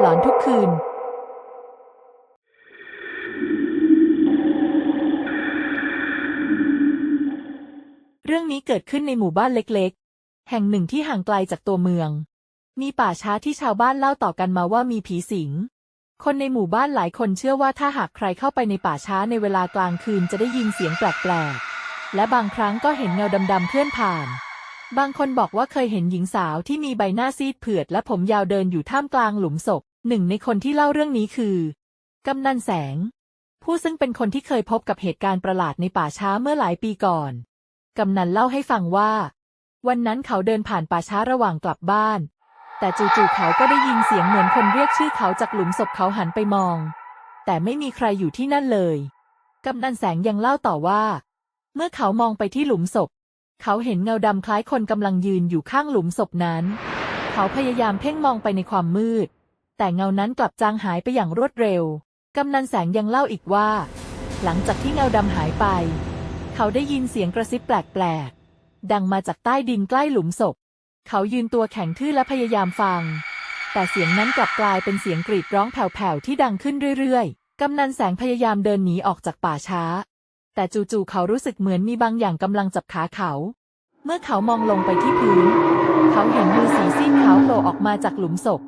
หลอนทุกคืน เรื่องนี้เกิดขึ้นในหมู่บ้านเล็กๆ แห่งหนึ่งที่ห่างไกลจากตัวเมือง มีป่าช้าที่ชาวบ้านเล่าต่อกันมาว่ามีผีสิง คนในหมู่บ้านหลายคนเชื่อว่าถ้าหากใครเข้าไปในป่าช้าในเวลากลางคืนจะได้ยินเสียงแปลกๆ และบางครั้งก็เห็นเงาดำๆเคลื่อนผ่าน บางคนบอกว่าเคยเห็นหญิงสาวที่มีใบหน้าซีดเผือดและผมยาวเดินอยู่ท่ามกลางหลุมศพ หนึ่งในคนที่เล่าเรื่องนี้คือกำนันแสง ผู้ซึ่งเป็นคนที่เคยพบกับเหตุการณ์ประหลาดในป่าช้าเมื่อหลายปีก่อน กำนันเล่าให้ฟังว่า วันนั้นเขาเดินผ่านป่าช้าระหว่างกลับบ้าน แต่จู่ๆเขาก็ได้ยินเสียงเหมือนคนเรียกชื่อเขาจากหลุมศพเขาหันไปมอง แต่ไม่มีใครอยู่ที่นั่นเลย กำนันแสงยังเล่าต่อว่า เมื่อเขามองไปที่หลุมศพ เขาเห็นเงาดำคล้ายคนกำลังยืนอยู่ข้างหลุมศพนั้น เขาพยายามเพ่งมองไปในความมืด แต่เงานั้นกลับจางหายไปอย่างรวดเร็ว กำนันแสงยังเล่าอีกว่า หลังจากที่เงาดำหายไป เขาได้ยินเสียงกระซิบแปลกๆ ดังมาจากใต้ดินใกล้หลุมศพ เขายืนตัวแข็งทื่อและพยายามฟัง แต่เสียงนั้นกลับกลายเป็นเสียงกรีดร้องแผ่วๆที่ดังขึ้นเรื่อยๆ กำนันแสงพยายามเดินหนีออกจากป่าช้า แต่จู่ๆเขารู้สึกเหมือนมีบางอย่างกำลังจับขาเขา เมื่อเขามองลงไปที่พื้น เขาเห็นมือสีซีดขาวโผล่ออกมาจากหลุมศพ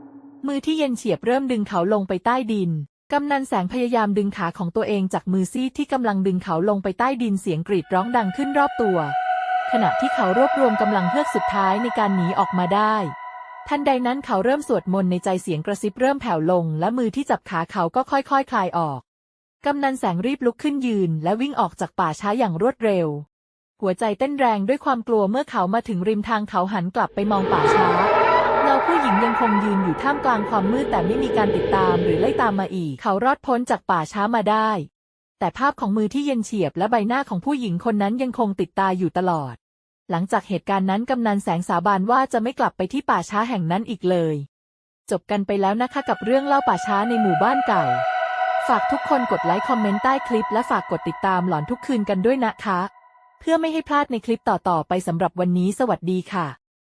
มือที่เย็นเฉียบเริ่มดึงเขาลงไปใต้ดิน กำนันแสงพยายามดึงขาของตัวเองจากมือซีดที่กำลังดึงเขาลงไปใต้ดินเสียงกรีดร้องดังขึ้นรอบตัว ขณะที่เขารวบรวมกำลังเฮือกสุดท้ายในการหนีออกมาได้ทันใดนั้นเขาเริ่มสวดมนต์ในใจเสียงกระซิบเริ่มแผ่วลง และมือที่จับขาเขาก็ค่อยๆคคลายออก กำนันแสงรีบลุกขึ้นยืน และวิ่งออกจากป่าช้าอย่างรวดเร็ว หัวใจเต้นแรงด้วยความกลัวเมื่อเขามาถึงริมทางเขาหันกลับไปมองป่าช้าเงาผู้หญิงยังคงยืนอยู่ท่ามกลางความมืดแต่ไม่มีการติดตามหรือไล่ตามมาอีก เขารอดพ้นจากป่าช้ามาได้ แต่ภาพของมือที่เย็นเฉียบและใบหน้าของผู้หญิงคนนั้นยังคงติดตาอยู่ตลอด หลังจากเหตุการณ์นั้นกำนันแสงสาบานว่าจะไม่กลับไปที่ป่าช้าแห่งนั้นอีกเลย จบกันไปแล้วนะคะกับเรื่องเล่าป่าช้าในหมู่บ้านเก่า ฝากทุกคนกดไลค์คอมเมนต์ใต้คลิปและฝากกดติดตามหลอนทุกคืนกันด้วยนะคะ เพื่อไม่ให้พลาดในคลิปต่อๆไปสำหรับวันนี้สวัสดีค่ะ